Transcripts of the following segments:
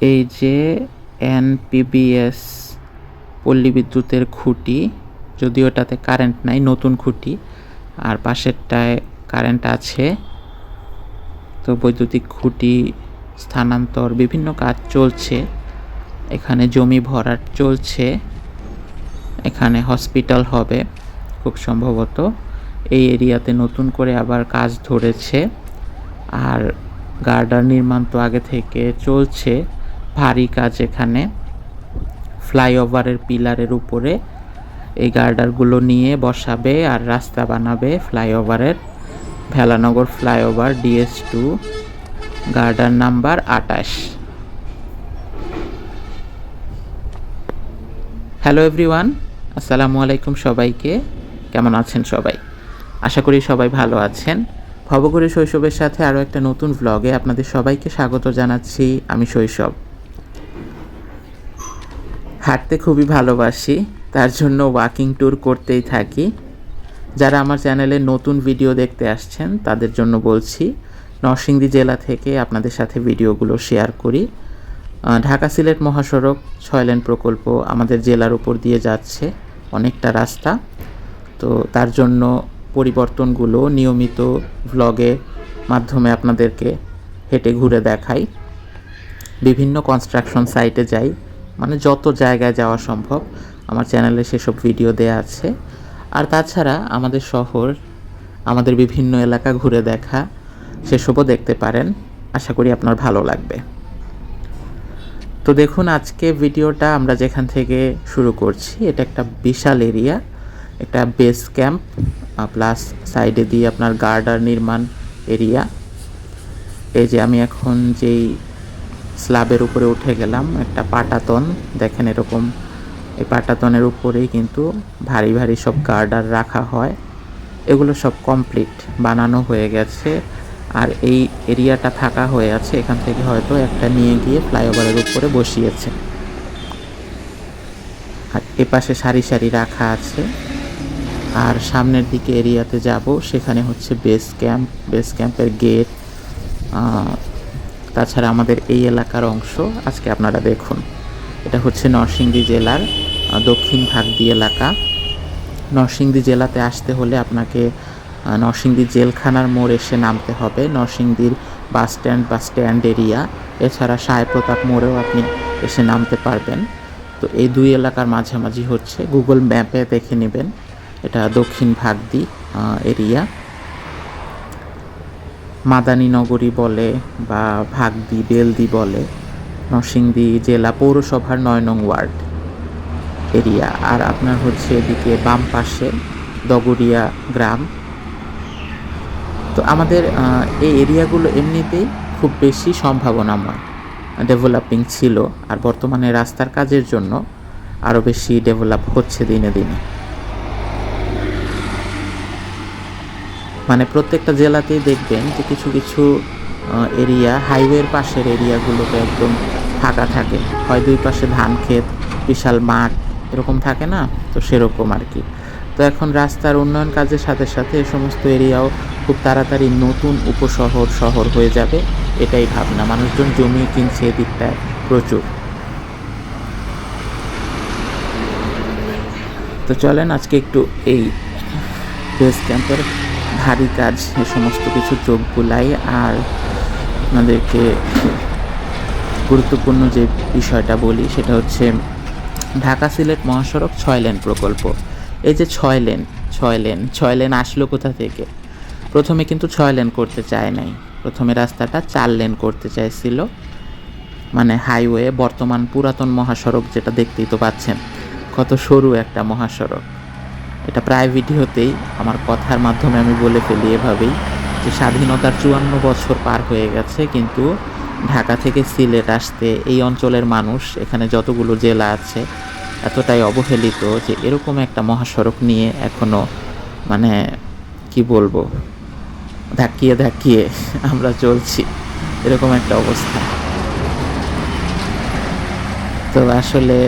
এই যে এনপিবিএস পল্লী বিদ্যুতের খুঁটি, যদিও ওটাতে কারেন্ট নাই, নতুন খুঁটি, আর পাশেরটায় কারেন্ট আছে। তো বৈদ্যুতিক খুঁটি স্থানান্তর, বিভিন্ন কাজ চলছে। এখানে জমি ভরাট চলছে। এখানে হসপিটাল হবে, খুব সম্ভবত। এই এরিয়াতে নতুন করে আবার কাজ ধরেছে। আর গার্ডার নির্মাণ তো আগে থেকে চলছে। ভারী কাজ এখানে। ফ্লাইওভারের পিলারের উপরে এই গার্ডারগুলো নিয়ে বসাবে আর রাস্তা বানাবে ফ্লাইওভারের। Velanagar flyover, DS two, girder number আটাশ হ্যালো এভরিওয়ান, আসসালামু আলাইকুম সবাইকে। কেমন আছেন সবাই? আশা করি সবাই ভালো আছেন। ভবঘুরে শৈশবের সাথে আরও একটা নতুন ভ্লগে আপনাদের সবাইকে স্বাগত জানাচ্ছি। আমি শৈশব। হাঁটতে খুবই ভালোবাসি, তার জন্য ওয়াকিং ট্যুর করতেই থাকি। যারা আমার চ্যানেলে নতুন ভিডিও দেখতে আসছেন, তাদের জন্য বলছি, নরসিংদী জেলা থেকে আপনাদের সাথে ভিডিওগুলো শেয়ার করি। ঢাকা সিলেট মহাসড়ক ছয় লেন প্রকল্প আমাদের জেলার উপর দিয়ে যাচ্ছে, অনেকটা রাস্তা। তো তার জন্য পরিবর্তনগুলো নিয়মিত ভ্লগের মাধ্যমে আপনাদেরকে হেঁটে ঘুরে দেখাই। বিভিন্ন কনস্ট্রাকশন সাইটে যাই। মানে যত জায়গায় যাওয়া সম্ভব আমার চ্যানেলে সেসব ভিডিও দেয়া আছে। আর তাছাড়া আমাদের শহর, আমাদের বিভিন্ন এলাকা ঘুরে দেখা, সেসবও দেখতে পারেন। আশা করি আপনার ভালো লাগবে। তো দেখুন, আজকে ভিডিওটা আমরা যেখান থেকে শুরু করছি, এটা একটা বিশাল এরিয়া একটা বেস ক্যাম্প প্লাস সাইডে দিয়ে আপনার গার্ডার নির্মাণ এরিয়া এই যে আমি এখন যেই স্ল্যাবের উপরে উঠে গেলাম, একটা পাটাতন। দেখেন এরকম, এই পাটাতনের উপরেই কিন্তু ভারী ভারী সব গার্ডার রাখা হয়। এগুলো সব কমপ্লিট, বানানো হয়ে গেছে। আর এই এরিয়াটা থাকা হয়ে আছে, এখান থেকে হয়তো একটা নিয়ে গিয়ে ফ্লাইওভারের উপরে বসিয়েছে। আর এপাশে সারি সারি রাখা আছে। আর সামনের দিকে এরিয়াতে যাব, সেখানে হচ্ছে বেস ক্যাম্প বেস ক্যাম্পের গেট তাছাড়া আমাদের এই এলাকার অংশ আজকে আপনারা দেখুন। এটা হচ্ছে নরসিংদী জেলার দক্ষিণ ভাগদি এলাকা। নরসিংদী জেলাতে আসতে হলে আপনাকে নরসিংদী জেলখানার মোড় এসে নামতে হবে। নরসিংদীর বাস স্ট্যান্ড বা স্ট্যান্ড এরিয়া। এছাড়া সায় প্রতাপ মোড়েও আপনি এসে নামতে পারবেন। তো এই দুই এলাকার মাঝামাঝি হচ্ছে। গুগল ম্যাপে দেখে নেবেন। এটা দক্ষিণ ভাগদি এরিয়া। মাদানী নগরী বলে বা ভাগদি বেলদি বলে, নরসিংদী জেলা পৌরসভার নয় নং ওয়ার্ড এরিয়া। আর আপনার হচ্ছে এদিকে বাম পাশে দগরিয়া গ্রাম। তো আমাদের এই এরিয়াগুলো এমনিতেই খুব বেশি সম্ভাবনাময়, ডেভেলপিং ছিল। আর বর্তমানে রাস্তার কাজের জন্য আরও বেশি ডেভেলপ হচ্ছে দিনে দিনে। মানে প্রত্যেকটা জেলাতেই দেখবেন যে কিছু কিছু এরিয়া হাইওয়ের পাশের এরিয়াগুলোতে একদম ফাঁকা থাকে। হয় দুই পাশে ধান ক্ষেত, বিশাল মাঠ, এরকম থাকে না? তো সেরকম আর কি। তো এখন রাস্তার উন্নয়ন কাজের সাথে সাথে এ সমস্ত এরিয়াও খুব তাড়াতাড়ি নতুন উপশহর শহর হয়ে যাবে, এটাই ভাবনা। মানুষজন জমি কিনছে এদিকটায় প্রচুর। তো চলেন আজকে একটু এই বেস ক্যাম্পের ভারী কাজ, এ সমস্ত কিছু চোখ বুলাই আর আপনাদেরকে গুরুত্বপূর্ণ যে বিষয়টা বলি সেটা হচ্ছে ঢাকা সিলেট মহাসড়ক ছয় লেন প্রকল্প। এই যে ছয় লেন ছয় লেন ছয় লেন আসলো কোথা থেকে? প্রথমে কিন্তু ছয় লেন করতে চায় নাই। প্রথমে রাস্তাটা চার লেন করতে চাইছিল। মানে হাইওয়ে, বর্তমান পুরাতন মহাসড়ক যেটা দেখতেই তো পাচ্ছেন, কত সরু একটা মহাসড়ক। এটা প্রায় ভিডিওতেই আমার কথার মাধ্যমে আমি বলে ফেলি এভাবেই যে স্বাধীনতার চুয়ান্ন বছর পার হয়ে গেছে, কিন্তু ঢাকা থেকে সিলেট আসতে এই অঞ্চলের মানুষ এখানে যতগুলো জেলা আছে এতটাই অবহেলিত যে এরকম একটা মহাসড়ক নিয়ে এখনও মানে কি বলব, ধাক্কিয়ে ধাক্কিয়ে আমরা চলছি, এরকম একটা অবস্থা। তো আসলে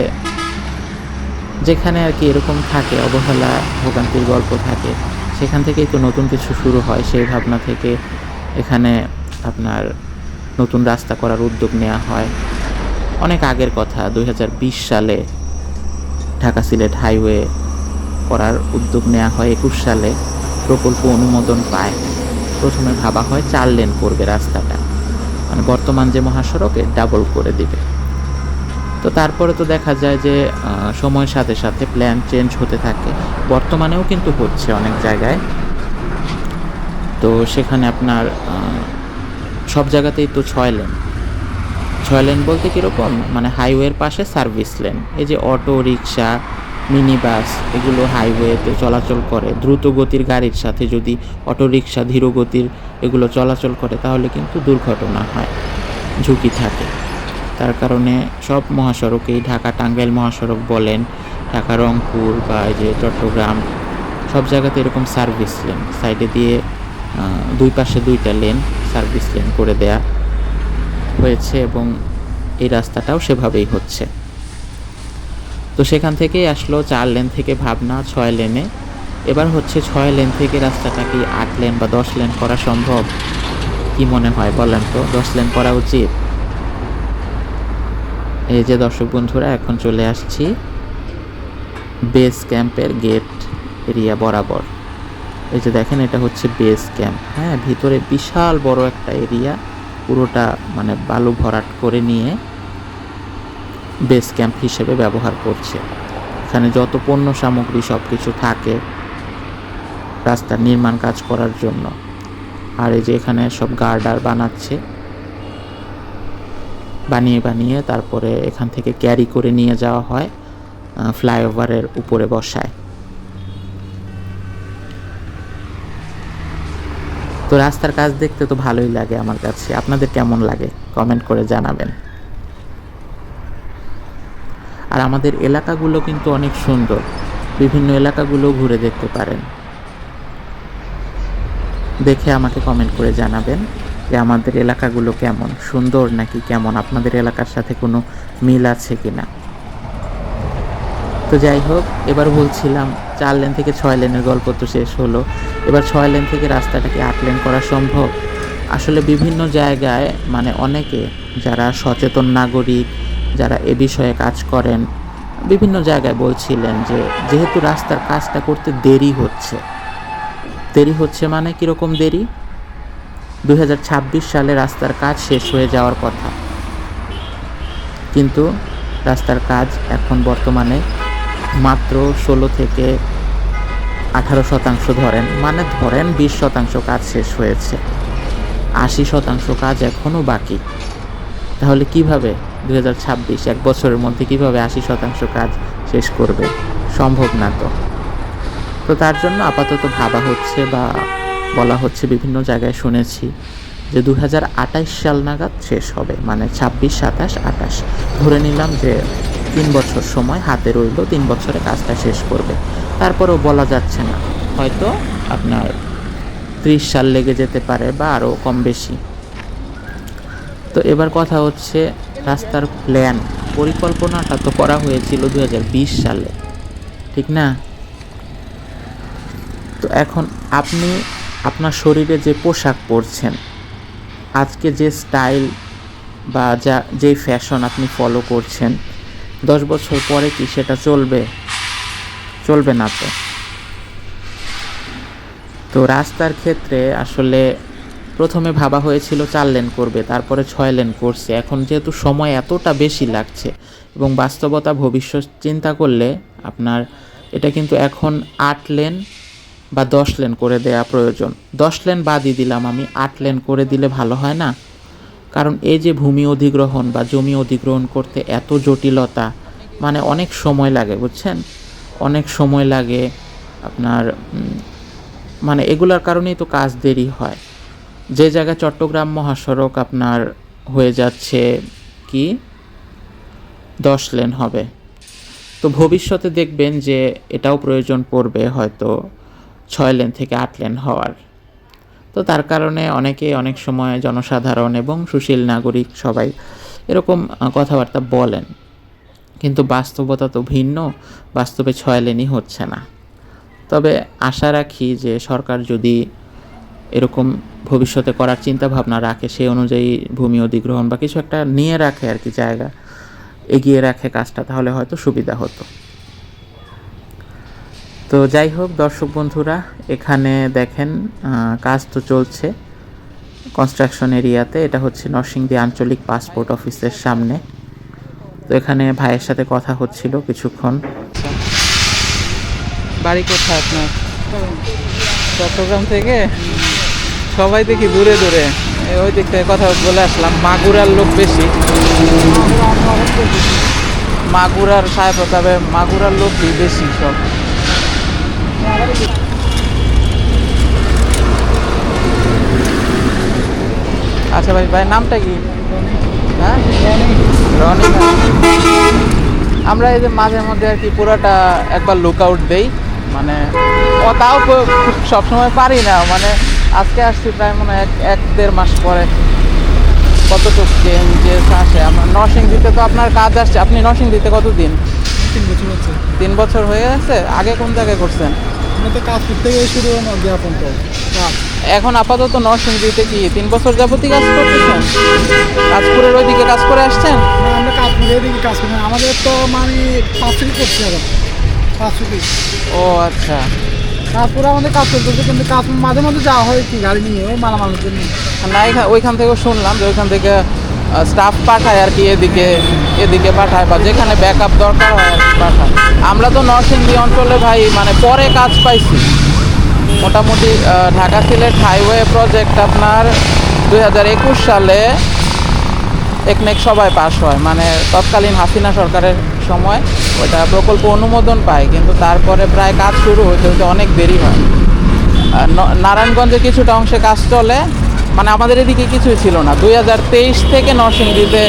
যেখানে আর কি এরকম থাকে, অবহেলা, ভোগান্তির গল্প থাকে, সেখান থেকেই তো নতুন কিছু শুরু হয়। সেই ভাবনা থেকে এখানে আপনার নতুন রাস্তা করার উদ্যোগ নেওয়া হয়। অনেক আগের কথা দু হাজার বিশ সালে ঢাকা সিলেট হাইওয়ে করার উদ্যোগ নেওয়া হয়, একুশ সালে প্রকল্প অনুমোদন পায়। প্রথমে ভাবা হয় চার লেন করবে রাস্তাটা। মানে বর্তমান যে মহাসড়কে ডাবল করে দিবে। তো তারপরে তো দেখা যায় যে সময়ের সাথে সাথে প্ল্যান চেঞ্জ হতে থাকে। বর্তমানেও কিন্তু হচ্ছে অনেক জায়গায়। তো সেখানে আপনার সব জায়গাতেই তো ছয় লেন ছয় লেন বলতে কীরকম? মানে হাইওয়ের পাশে সার্ভিস লেন এই যে অটো রিক্সা মিনি বাস এগুলো হাইওয়েতে চলাচল করে। দ্রুত গতির গাড়ির সাথে যদি অটো রিক্সা ধীর গতির এগুলো চলাচল করে, তাহলে কিন্তু দুর্ঘটনা হয়, ঝুঁকি থাকে। তার কারণে সব মহাসড়কেই ঢাকা টাঙ্গাইল মহাসড়ক বলেন, ঢাকা রংপুর বা এই যে চট্টগ্রাম, সব জায়গাতে এরকম সার্ভিস লেন সাইডে দিয়ে দুই পাশে দুইটা লেন সার্ভিস লেন করে দেয়া হয়েছে এবং এই রাস্তাটাও সেভাবেই হচ্ছে। তো সেখান থেকেই আসলো চার লেন থেকে ভাবনা ছয় লেনে এবার হচ্ছে ছয় লেন থেকে রাস্তাটা কি আট লেন বা দশ লেন করা সম্ভব? কি মনে হয় বলেন তো? দশ লেন করা উচিত? এই যে দর্শক বন্ধুরা, এখন চলে আসছি বেস ক্যাম্পের গেট এরিয়া বরাবর। এই যে দেখেন, এটা হচ্ছে বেস ক্যাম্প হ্যাঁ ভিতরে বিশাল বড় একটা এরিয়া পুরোটা মানে বালু ভরাট করে নিয়ে বেস ক্যাম্প হিসেবে ব্যবহার করছে। এখানে যত পণ্য সামগ্রী সব কিছু থাকে রাস্তার নির্মাণ কাজ করার জন্য। আর এই যে এখানে সব গার্ডার বানাচ্ছে। বানিয়ে বানিয়ে তারপরে এখান থেকে ক্যারি করে নিয়ে যাওয়া হয় ফ্লাইওভারের উপরে বসায়। তো রাস্তার কাজ দেখতে তো ভালোই লাগে আমার কাছে। আপনাদের কেমন লাগে? কমেন্ট করে জানাবেন। আর আমাদের এলাকাগুলো কিন্তু অনেক সুন্দর। বিভিন্ন এলাকাগুলো ঘুরে দেখতে পারেন। দেখে আমাকে কমেন্ট করে জানাবেন। যে আমাদের এলাকাগুলো কেমন? সুন্দর নাকি কেমন? আপনাদের এলাকার সাথে কোনো মিল আছে কি না তো যাই হোক, এবার বলছিলাম চার লেন থেকে ছয় লেনের গল্প তো শেষ হলো। এবার ছয় লেন থেকে রাস্তাটাকে আট লেন করা সম্ভব? আসলে বিভিন্ন জায়গায় মানে অনেকে যারা সচেতন নাগরিক, যারা এ বিষয়ে কাজ করেন, বিভিন্ন জায়গায় বলছিলেন যে যেহেতু রাস্তার কাজটা করতে দেরি হচ্ছে। দেরি হচ্ছে মানে কীরকম দেরি? দু হাজার ছাব্বিশ সালে রাস্তার কাজ শেষ হয়ে যাওয়ার কথা। কিন্তু রাস্তার কাজ এখন বর্তমানে মাত্র ষোলো থেকে আঠারো শতাংশ ধরেন মানে ধরেন বিশ শতাংশ কাজ শেষ হয়েছে। আশি শতাংশ কাজ এখনও বাকি। তাহলে কীভাবে দুই এক বছরের মধ্যে কীভাবে আশি শতাংশ কাজ শেষ করবে? সম্ভব না তো। তো তার জন্য আপাতত ভাবা হচ্ছে বা বলা হচ্ছে বিভিন্ন জায়গায় শুনেছি যে দু সাল নাগাদ শেষ হবে মানে ছাব্বিশ, সাতাশ আটাশ ধরে নিলাম যে তিন বছর সময় হাতে রইল, তিন বছরে কাজটা শেষ করবে। তারপরেও বলা যাচ্ছে না। হয়তো আপনার ত্রিশ সাল লেগে যেতে পারে বা আরও কম বেশি। তো এবার কথা হচ্ছে রাস্তার প্ল্যান। পরিকল্পনাটা তো করা হয়েছিল দু হাজার বিশ সালে। ঠিক না? তো এখন আপনি আপনার শরীরে যে পোশাক পরছেন, আজকে যে স্টাইল বা যা, যে ফ্যাশন আপনি ফলো করছেন, দশ বছর পরে কি সেটা চলবে? চলবে না তো। তো রাস্তার ক্ষেত্রে আসলে প্রথমে ভাবা হয়েছিল চার লেন করবে, তারপরে ছয় লেন করছে। এখন যেহেতু সময় এতটা বেশি লাগছে এবং বাস্তবতা ভবিষ্যৎ চিন্তা করলে আপনার, এটা কিন্তু এখন আট লেন বা দশ লেন করে দেয়া প্রয়োজন। দশ লেন বাদই দিলাম আমি, আট লেন করে দিলে ভালো হয় না? কারণ এই যে ভূমি অধিগ্রহণ বা জমি অধিগ্রহণ করতে এত জটিলতা মানে অনেক সময় লাগে, বুঝছেন? অনেক সময় লাগে আপনার মানে এগুলোর কারণেই তো কাজ দেরি হয়। যে জায়গায় চট্টগ্রাম মহাসড়ক আপনার হয়ে যাচ্ছে কি? দশ লেন হবে। তো ভবিষ্যতে দেখবেন যে এটাও প্রয়োজন পড়বে হয়তো। ছয় লেন থেকে আট লেন হওয়ার। তো তার কারণে অনেকে অনেক সময় জনসাধারণ এবং সুশীল নাগরিক সবাই এরকম কথাবার্তা বলেন। কিন্তু বাস্তবতা তো ভিন্ন, বাস্তবে ছয় লেনই হচ্ছে না। তবে আশা রাখি যে সরকার যদি এরকম ভবিষ্যতে করার চিন্তা ভাবনা রাখে সেই অনুযায়ী ভূমি অধিগ্রহণ বা কিছু একটা নিয়ে রাখে আর কি জায়গা, এগিয়ে রাখে কাজটা, তাহলে হয়তো সুবিধা হতো। তো যাই হোক, দর্শক বন্ধুরা, এখানে দেখেন কাজ তো চলছে। কনস্ট্রাকশন এরিয়াতে, এটা হচ্ছে নরসিংদী আঞ্চলিক পাসপোর্ট অফিসের সামনে। তো এখানে ভাইয়ের সাথে কথা হচ্ছিল কিছুক্ষণ। বাড়ি কোথায় আপনার? চট্টগ্রাম থেকে? সবাই দেখি দূরে দূরে। ওই দিক থেকে কথা বলে আসলাম। মাগুরার লোক বেশি। মাগুরার সাহেব তবে মাগুরার লোকই বেশি সব। আচ্ছা ভাই ভাই নামটা কি? হ্যাঁ? রনি আমরা এই যে মাঝে মধ্যে আর কি পুরোটা একবার লুক আউট দেই মানে ও তাও সবসময় পারি না মানে আজকে আসছি প্রায় মনে হয় এক এক দেড় মাস পরে। কতটুকু চেঞ্জেস আসে? আমার নরসিংদীতে তো আপনার কাজ আসছে আপনি নরসিংদীতে কতদিন? তিন বছর হচ্ছে। তিন বছর হয়ে গেছে? আগে কোন জায়গায় করছেন? তো কাজ করতে গিয়ে শুরু জ্ঞাপন তো। এখন আপাতত নরসিংদীতে কি তিন বছর যাবতই কাজ করতেছেন? কাজপুরের ওইদিকে কাজ করে আসছেন? না, আমরা কাজ করে এদিকে কাজ করি আমাদের তো মানে পাঁচ ছুটি করছে এখন ও আচ্ছা। কাজ করে আমাদের কাজ করতেছে কিন্তু কাজ মাঝে মাঝে যাওয়া হয় কি গাড়ি নিয়ে ওই মালামালের জন্য না ওইখান থেকেও শুনলাম যে ওইখান থেকে স্টাফ পাঠায় আর কি এদিকে এদিকে পাঠায় বা যেখানে ব্যাকআপ দরকার হয় আর কি পাঠায়। আমরা তো নরসিংদী অঞ্চলে ভাই মানে পরে কাজ পাইছি। মোটামুটি ঢাকা সিলেট হাইওয়ে প্রজেক্ট আপনার দুই হাজার একুশ সালে একনেক সবাই পাশ হয়। মানে তৎকালীন হাসিনা সরকারের সময় ওটা প্রকল্প অনুমোদন পায়, কিন্তু তারপরে প্রায় কাজ শুরু হতে হতে অনেক দেরি হয়। নারায়ণগঞ্জে কিছুটা অংশে কাজ চলে মানে আমাদের এদিকে কিছুই ছিল না। দুই হাজার তেইশ থেকে নরসিংদীতে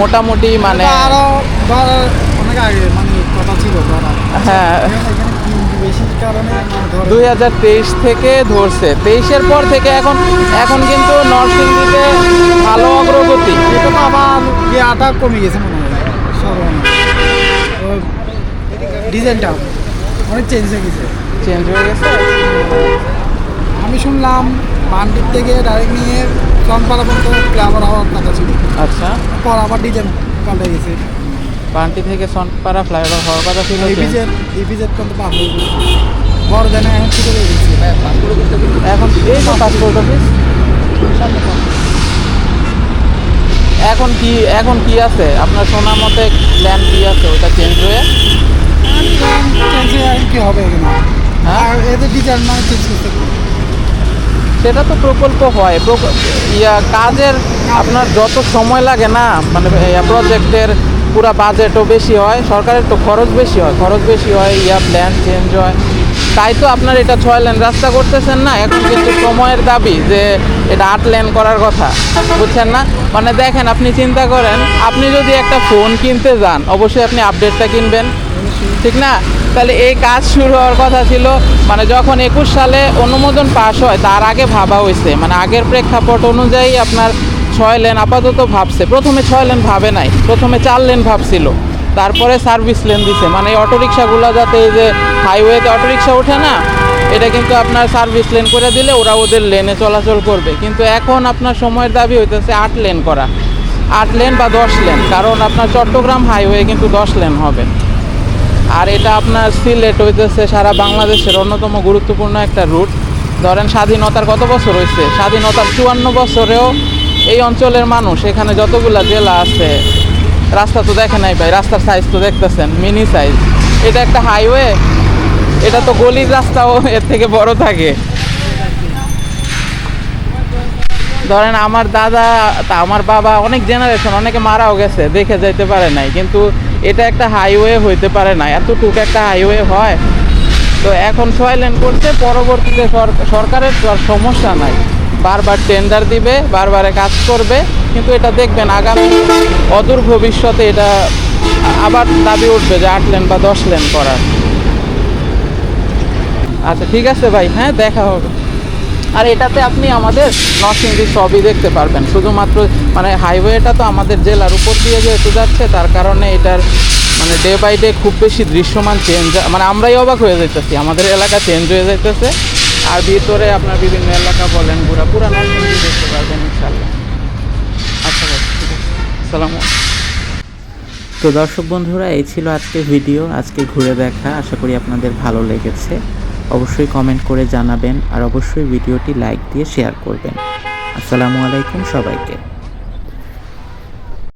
মোটামুটি মানে আরও অনেক আগে মানে কথা ছিল হ্যাঁ। মানে দুই হাজার তেইশ থেকে ধরছে। তেইশের পর থেকে এখন এখন কিন্তু নরসিংদীতে ভালো অগ্রগতি। এটা তো আবার গিয়াটা কমে গেছে মনে হয়। ডিজাইনটা অনেক চেঞ্জ হয়ে গেছে। চেঞ্জ হয়ে গেছে? আমি শুনলাম বান্ডির থেকে ডাইরেক্ট নিয়ে চনপাড়া পর্যন্ত গ্রামার হওয়ার কথা ছিল। আচ্ছা। পর আবার ডিজাইন পাল্টে গেছে। পান্টি থেকে সনপাড়া ফ্লাইওভার হওয়ার কথা ছিল যে। ইপিজেড ইপিজেড পর্যন্ত পার হয়ে গেছে। বড় জানে এখন ছুটে হয়ে গেছে এখন এই তো পাসপোর্ট অফিস এখন কি এখন কি আছে? আপনার শোনা মতে প্ল্যান কি আছে? ওটা চেঞ্জ হয়ে? চেঞ্জ হয়ে কি হবে এখানে। হ্যাঁ? আর এদের ডিজাইন মানে চেঞ্জ করতে। সেটা তো প্রকল্প হয়। ইয়া কাজের আপনার যত সময় লাগে না মানে প্রজেক্টের পুরা বাজেটও বেশি হয়, সরকারের তো খরচ বেশি হয়, খরচ বেশি হয়, ইয়া প্ল্যান চেঞ্জ হয়। তাই তো আপনার এটা ছয় লেন রাস্তা করতেছেন না, এখন কিন্তু সময়ের দাবি যে এটা আট লেন করার কথা, বুঝছেন না? মানে দেখেন, আপনি চিন্তা করেন, আপনি যদি একটা ফোন কিনতে যান, অবশ্যই আপনি আপডেটটা কিনবেন, ঠিক না? তাহলে এই কাজ শুরু হওয়ার কথা ছিল। মানে যখন একুশ সালে অনুমোদন পাশ হয়, তার আগে ভাবা হয়েছে। মানে আগের প্রেক্ষাপট অনুযায়ী আপনার ছয় লেন আপাতত ভাবছে। প্রথমে ছয় লেন ভাবে নাই, প্রথমে চার লেন ভাবছিল। তারপরে সার্ভিস লেন দিছে। মানে এই অটোরিকশাগুলো যাতে এই যে হাইওয়েতে অটোরিকশা ওঠে না, এটা কিন্তু আপনার সার্ভিস লেন করে দিলে ওরা ওদের লেনে চলাচল করবে। কিন্তু এখন আপনার সময়ের দাবি হইতেছে আট লেন করা। আট লেন বা দশ লেন। কারণ আপনার চট্টগ্রাম হাইওয়ে কিন্তু দশ লেন হবে। আর এটা আপনার সিলেট হইতেছে সারা বাংলাদেশের অন্যতম গুরুত্বপূর্ণ একটা রুট। ধরেন স্বাধীনতার কত বছর হয়েছে স্বাধীনতার চুয়ান্ন বছরেও এই অঞ্চলের মানুষ, এখানে যতগুলা জেলা আছে, রাস্তা তো দেখে নাই ভাই, রাস্তার সাইজ তো দেখতেছেন মিনি সাইজ এটা একটা হাইওয়ে এটা তো গলির রাস্তাও এর থেকে বড় থাকে। ধরেন আমার দাদা, আমার বাবা, অনেক জেনারেশন অনেকে মারাও গেছে, দেখে যাইতে পারে নাই। কিন্তু এটা একটা হাইওয়ে হইতে পারে না, এতটুকু একটা হাইওয়ে হয়। তো এখন ছয় লেন করছে, পরবর্তীতে সর- সরকারের তো আর সমস্যা নাই। বারবার টেন্ডার দিবে, বারবারে কাজ করবে, কিন্তু এটা দেখবেন আগামী অদূর ভবিষ্যতে এটা আবার দাবি উঠবে যে আট লেন বা দশ লেন করার। আচ্ছা ঠিক আছে ভাই হ্যাঁ দেখা হবে। আর এটাতে আপনি আমাদের নরসিংদী সবই দেখতে পারবেন। শুধুমাত্র মানে হাইওয়েটা তো আমাদের জেলার উপর দিয়ে যেহেতু যাচ্ছে, তার কারণে এটার মানে ডে বাই ডে খুব বেশি দৃশ্যমান চেঞ্জ মানে আমরাই অবাক হয়ে যাইতেছি। আমাদের এলাকা চেঞ্জ হয়ে যেতেছে আর ভিতরে আপনার বিভিন্ন এলাকা বলেন, পুরা পুরা নরসিংদী দেখতে পারবেন ইনশাল্লাহ আচ্ছা ঠিক আছে। সালাম তো দর্শক বন্ধুরা, এই ছিল আজকের ভিডিও। আজকে ঘুরে দেখা। আশা করি আপনাদের ভালো লেগেছে। অবশ্যই কমেন্ট করে জানাবেন আর অবশ্যই ভিডিওটি লাইক দিয়ে শেয়ার করবেন। আসসালামু আলাইকুম সবাইকে।